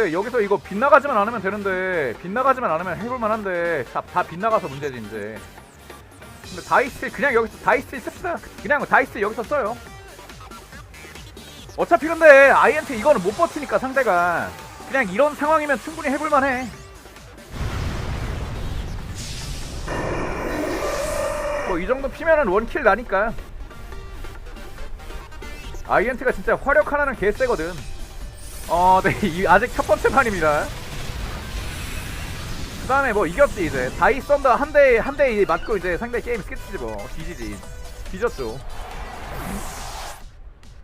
근데 여기서 이거 빗나가지만 않으면 되는데 빗나가지만 않으면 해볼만 한데 다, 다 빗나가서 문제지 이제. 근데 다이스 그냥 여기서 다이스 씁시다. 그냥 다이스 여기서 써요. 어차피 근데 아이한테 이거는 못 버티니까 상대가 그냥 이런 상황이면 충분히 해볼만 해 뭐 이 정도 피면은 원킬 나니까 아이엔트가 진짜 화력 하나는 개쎄거든 어, 네, 이, 아직 첫 번째 판입니다. 그 다음에 뭐 이겼지, 이제. 다이 썬더 한 대, 한 대 맞고 이제 상대 게임 스케치지 뭐. 뒤지지. 뒤졌죠.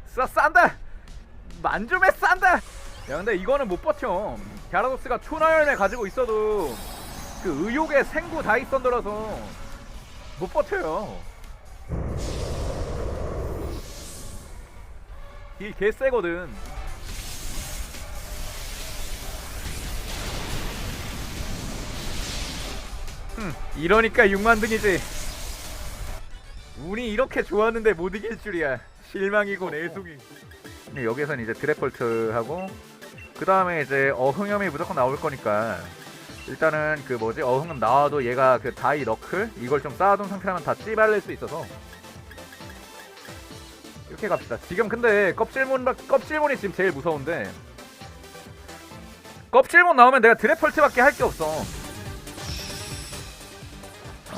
싸, 싼다! 만점에 싼다! 야, 근데 이거는 못 버텨. 갸라도스가 초나열매 가지고 있어도 그 의욕의 생구 다이 썬더라서 못 버텨요. 이 개쎄거든. 흠, 이러니까 6만 등이지. 운이 이렇게 좋았는데 못 이길 줄이야. 실망이고. 근데 여기서는 이제 드래폴트하고 그 다음에 이제 어흥염이 무조건 나올 거니까 일단은 그 뭐지 어흥염 나와도 얘가 그 다이 너클 이걸 좀 쌓아둔 상태라면 다 찌발릴 수 있어서 이렇게 갑시다. 지금 근데 껍질문 껍질문이 지금 제일 무서운데 껍질문 나오면 내가 드래폴트밖에 할 게 없어.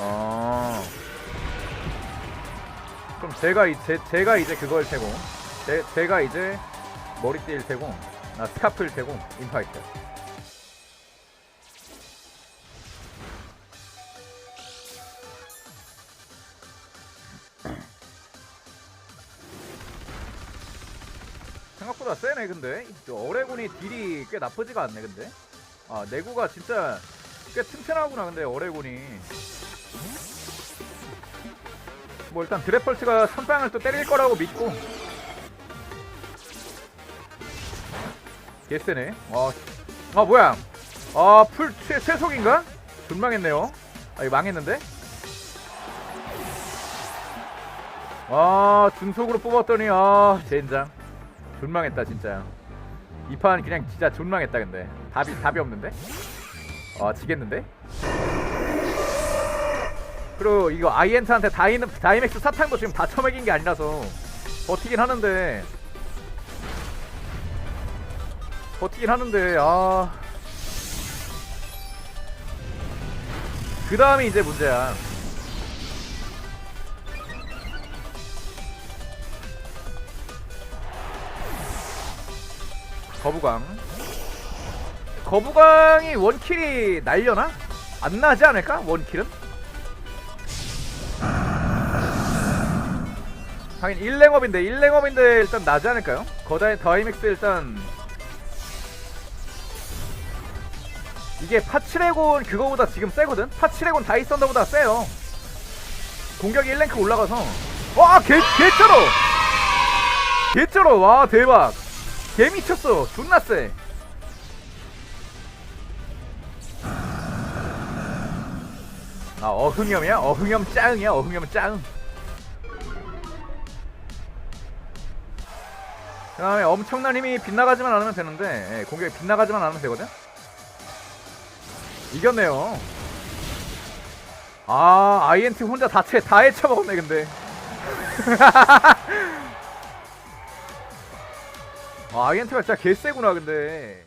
어. 그럼 제가 이 제, 제가 이제 그걸 테고 제, 제가 이제 머리띠일 테고 나 스카프일 테고 인파이트. 생각보다 세네 근데. 저 어레군이 딜이 꽤 나쁘지가 않네 근데. 아 내구가 진짜 꽤 튼튼하구나 근데 어레군이. 뭐 일단 드래펄트가 선빵을 또 때릴 거라고 믿고 개쎄네. 아, 아 뭐야. 아풀 쇠속인가? 존망했네요. 아 이거 망했는데? 아 준속으로 뽑았더니 아 젠장. 존망했다 진짜. 이 판 그냥 진짜 존망했다 근데. 답이 답이 없는데? 아 지겠는데? 그리고 이거 아이엔트한테 다이, 다이맥스 사탕도 지금 다 처먹인 게 아니라서 버티긴 하는데 버티긴 하는데 아... 그 다음이 이제 문제야 거부강 거부강이 원킬이 날려나? 안 나지 않을까? 원킬은? 하긴 1랭업인데 1랭업인데 일단 나지 않을까요? 거다의 더이맥스 일단 이게 파츠레곤 그거보다 지금 세거든? 파츠레곤 다이썬더보다 세요 공격이 1랭크 올라가서 와 개, 개쩔어 개쩔어 와 대박 개 미쳤어 존나 세 아, 어흥염이야? 어흥염 짱이야? 어흥염 짱. 그 다음에 엄청난 힘이 빗나가지만 않으면 되는데 예, 공격이 빗나가지만 않으면 되거든? 이겼네요. 아 INT 혼자 다채 다 해쳐먹었네 근데. 아 INT가 진짜 개쎄구나 근데